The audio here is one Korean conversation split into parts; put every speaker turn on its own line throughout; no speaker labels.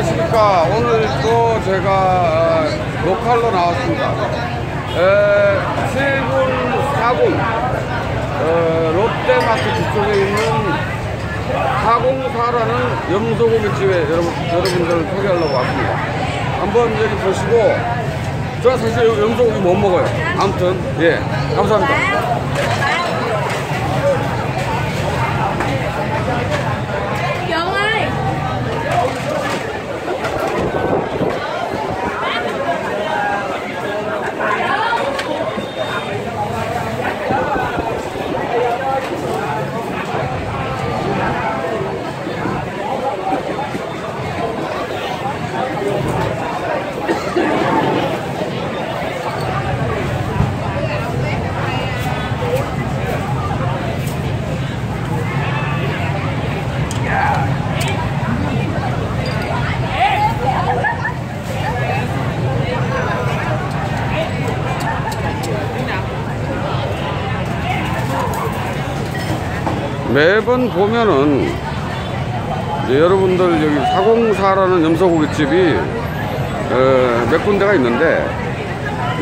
안녕하십니까 오늘 또 제가 어, 로컬로 나왔습니다. 에, 7군 4군 어, 롯데마트 뒤쪽에 있는 404라는 염소고기집에 여러분, 여러분들을 소개하려고 왔습니다. 한번 여기 보시고 저 사실 염소고기 못 먹어요. 아무튼 예 감사합니다 매번 보면은 여러분들 여기 404라는 염소고기집이 어, 몇 군데가 있는데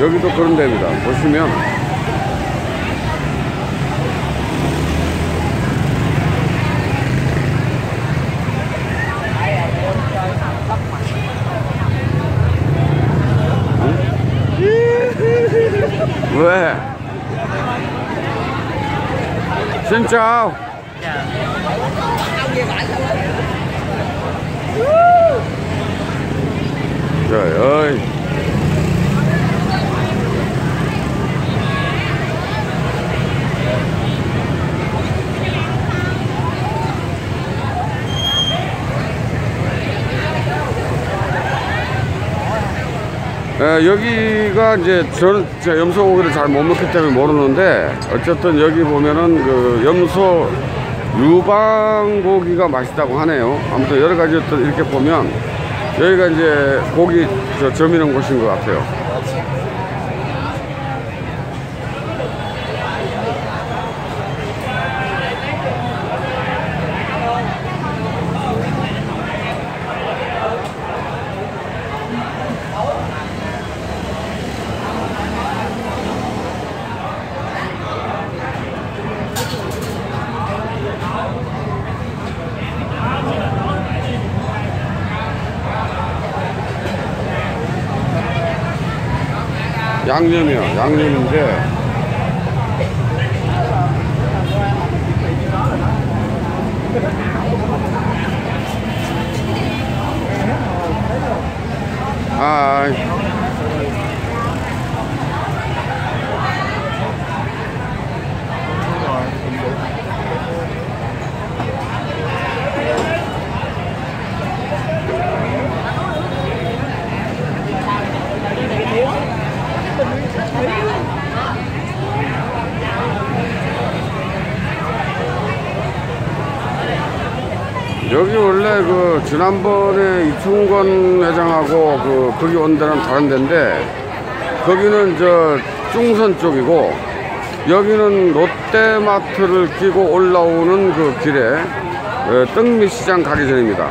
여기도 그런 데입니다. 보시면 응? 왜? Chào. Trời 여기가 이제 저는 염소고기를 잘 못 먹기 때문에 모르는데 어쨌든 여기 보면은 그 염소 유방고기가 맛있다고 하네요. 아무튼 여러 가지 어떤 이렇게 보면 여기가 이제 고기 저 점이는 곳인 것 같아요. 양념이요. 양념인데 하이. 여기 원래 그 지난번에 이충건 회장하고 그 거기 온 데는 다른 데인데 거기는 저 중선 쪽이고 여기는 롯데마트를 끼고 올라오는 그 길에 어, 떡미시장 가기 전입니다.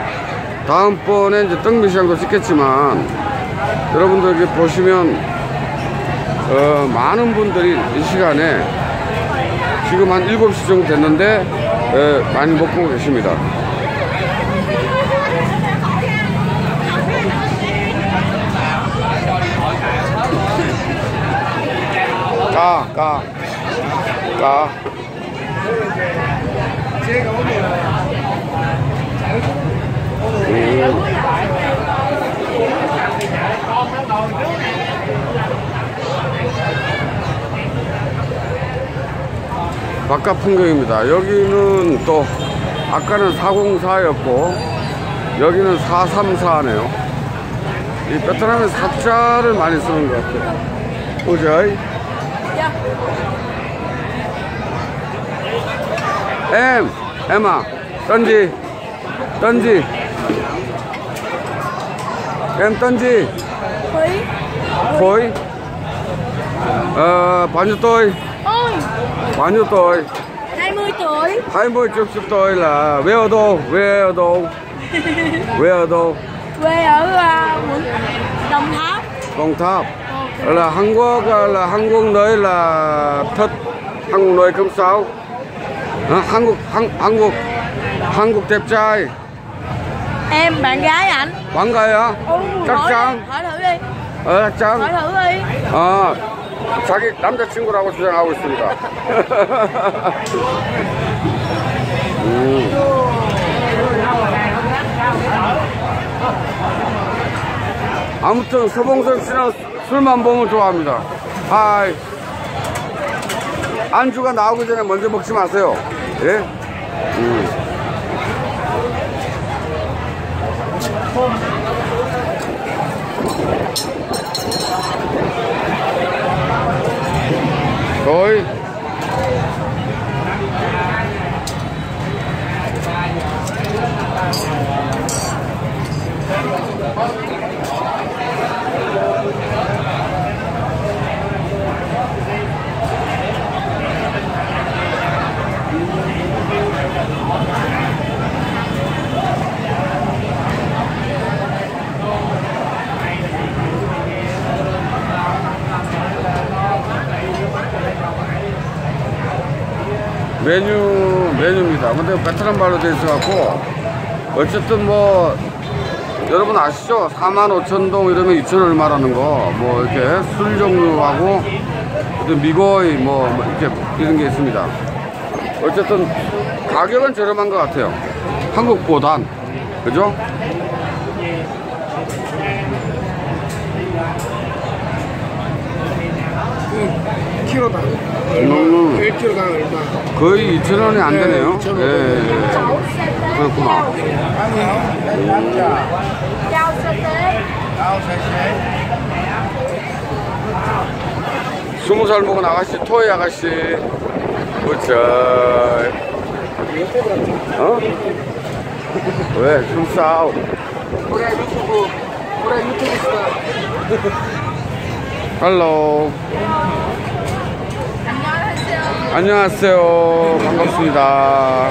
다음번에 이제 떡미시장도 찍겠지만 여러분들 여기 보시면 어, 많은 분들이 이 시간에 지금 한 7시 정도 됐는데 어, 많이 먹고 계십니다. 까, 까, 까. 음. 바깥 풍경입니다. 여기는 또 아까는 404였고 여기는 434네요. 이 베트남에 사자를 많이 쓰는 것 같아요. 보자. Em, em à, tên gì? Tên gì? Em tên gì?
Thúy
Khối. Ờ, bao nhiêu tuổi?
Ôi
Bao nhiêu tuổi?
20 tuổi
20 chục chục tuổi là về ở đâu? Về ở đâu? Về ở đâu?
quê ở à, Đồng Tháp
Đồng Tháp là Hàn Quốc là Hàn Quốc nơi là thật Hàn Quốc nơi không sao à, Hàn Quốc Hàn, Hàn Quốc Hàn Quốc đẹp trai
em bạn gái ảnh
bạn gái
Ồ,
chắc
hỏi
chắn
hỏi thử đi
어,
hỏi
짱
thử đi
아 자기 남자친구라고 주장하고 있습니다 음. 아무튼 서봉석 씨는 술만 보면 좋아합니다 하이 안주가 나오기 전에 먼저 먹지 마세요 예? 음. 거의 메뉴 메뉴입니다. 근데 베트남 말로 돼 있어 갖고 어쨌든 뭐 여러분 아시죠? 4만 5천 동 이러면 2천 얼마라는 거 뭐 이렇게 술 종류하고 또 미고이 뭐 이렇게 이런 게 있습니다. 어쨌든 가격은 저렴한 것 같아요. 한국보단 그죠?
키로당
음.
1kg당 얼마?
거의 2천 원이 안
네,
되네요.
2,000원.
예, 예. 그렇구나. 스무 살 먹은 아가씨, 토이 아가씨. 그쵸. 어? 왜? 숨싸우.
코리아 유튜브 코리아 유튜브 스타
할로. 안녕하세요. 반갑습니다.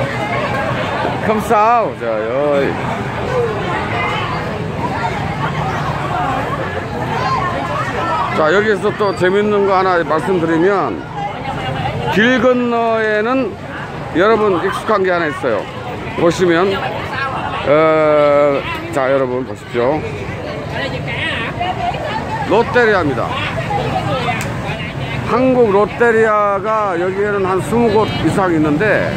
컴싸우. 자, 여이. 자, 여기서 또 재밌는 거 하나 말씀드리면, 길 건너에는 여러분 익숙한 게 하나 있어요. 보시면, 어, 자, 여러분 보십시오. 롯데리아입니다. 한국 롯데리아가 여기에는 한 20곳 이상 있는데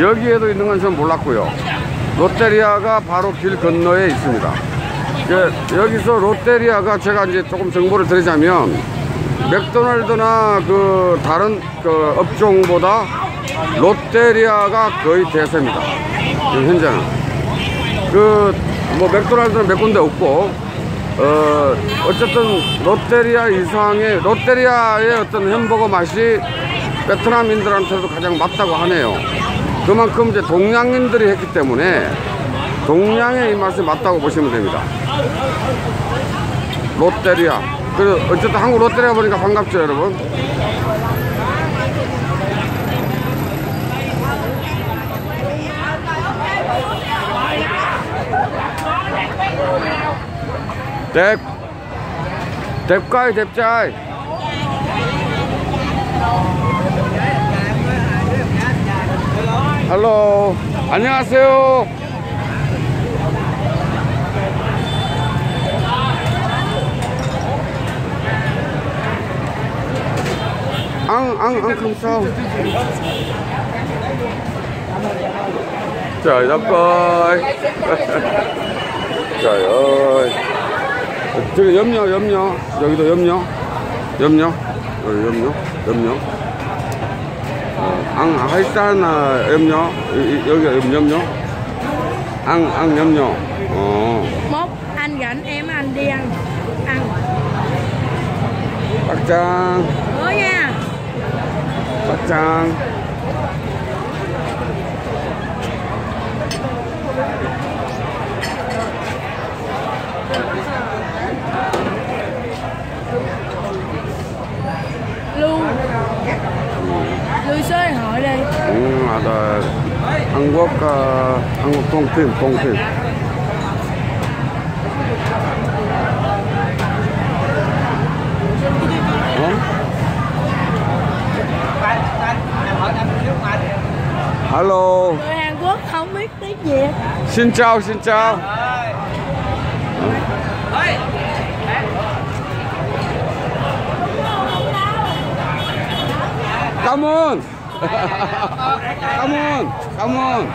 여기에도 있는 건 전 몰랐고요. 롯데리아가 바로 길 건너에 있습니다. 그, 여기서 롯데리아가 제가 이제 조금 정보를 드리자면 맥도날드나 그 다른 그 업종보다 롯데리아가 거의 대세입니다. 지금 현재는. 그 뭐 맥도날드는 몇 군데 없고 어 어쨌든 롯데리아 이상의 롯데리아의 어떤 햄버거 맛이 베트남인들한테도 가장 맞다고 하네요. 그만큼 이제 동양인들이 했기 때문에 동양의 이 맛이 맞다고 보시면 됩니다. 롯데리아. 그 어쨌든 한국 롯데리아 보니까 반갑죠, 여러분. 뎁 뎁가이 뎁짜이 할로 안녕하세요 앙앙앙 감사오 trời đất ơi. Trời ơi 저기 염려 염려. 여기도 염려. 염려. 여기 염려. 염려. 어, 앙 하이사나 염려. 이- 이- 여기 염려. 앙앙 염려. 어.
Mốt anh rảnh em anh đi ăn. Ăn.
빡짱
hứa nha.
빡짱 Trung Quốc ờ, ăn công thuyền công thuyền Hello.
Người Hàn Quốc không biết tiếng Việt.
Xin chào, xin chào. Come on. On. Come on.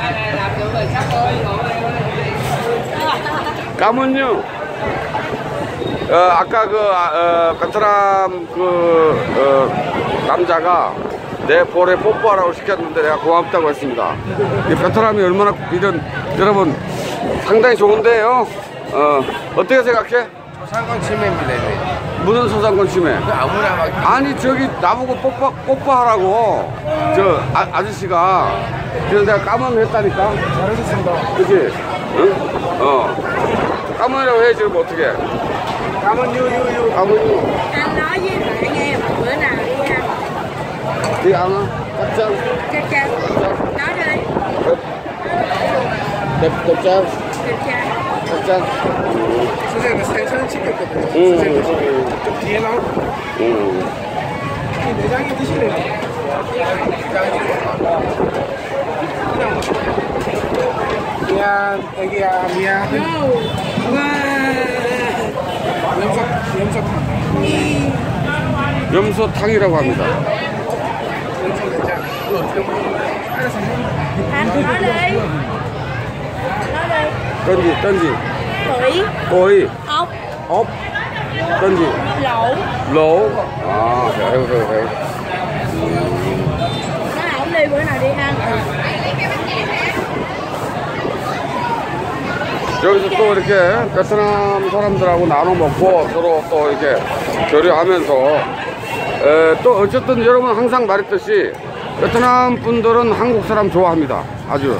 Come on요. 어, 아까 그, 아, 어, 베트남 그, 어, 남자가 내 볼에 뽀뽀하라고 시켰는데 내가 고맙다고 했습니다. 이 베트남이 얼마나 이런, 여러분, 상당히 좋은데요? 어, 어떻게 생각해?
상관 침해입니다.
무슨 소상권 침해?
그 아무나 막
아니, 저기 나보고 뽀뽀, 뽀뽀하라고, 저 아, 아저씨가. 그래서 내가 까만했다니까?
잘하셨습니다.
그치? 응? 어. 까만이라고 해야지, 그럼 어떻게?
까만 유유유.
까만이.
Anh nói với bạn em bữa nào đi ăn
á cắt chân
Chắc chắn Nói đi
chân
Chắc chắn
cắt chân
선생님 생선 챙겼거든요.
응,
선생님
응.
좀 뒤에 나오고
응.
내장이 드시래요. 미안, 애기야, 미안. 염소, 염소탕,
염소탕이라고 합니다
염소 어떻게 먹는 알아서 먹는
Anh nói đi Nói đi
던지 던지.
Quỷ
꼬이
Ốc.
업 던지.
Lẩu.
로우 아 해요 해요 해요
Nói ổng đi bữa nào đi ăn
여기서 또 이렇게 베트남 사람들하고 나눠 먹고 서로 또 이렇게 교류하면서 에, 또 어쨌든 여러분 항상 말했듯이 베트남 분들은 한국 사람 좋아합니다. 아주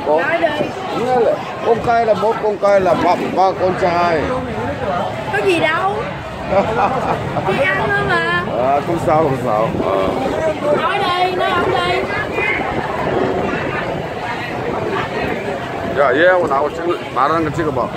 오저이 유 플랜 유 플랜 có
Nói đi
Nghe là con cay là một con cay là ba, ba con trai
Có gì đâu Đi ăn thôi mà
à không sao không sao à.
Nói đi, nói ổng đi
야 얘하고 나하고 찍 말하는 거 찍어봐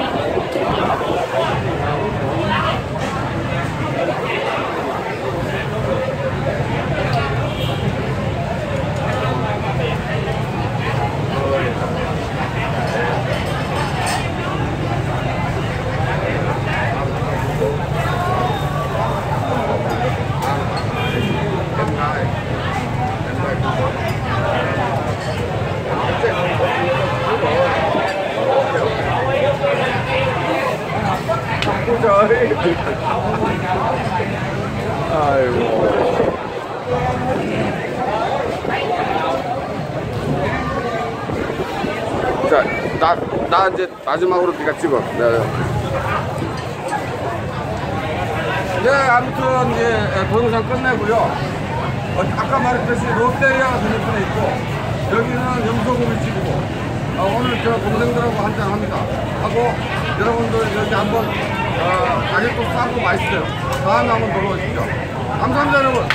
자, 나, 나 이제 마지막으로 네가 찍어. 네. 네, 아무튼 이제 동영상 끝내고요. 어, 아까 말했듯이 롯데리아가 건너편에 있고 여기는 염소고기집이고 어, 오늘 저 동생들하고 한잔 합니다. 하고 여러분들 여기 한번 어, 가격도 싸고 맛있어요. 다음에 한번 놀러 오십시오. 감사합니다, 여러분.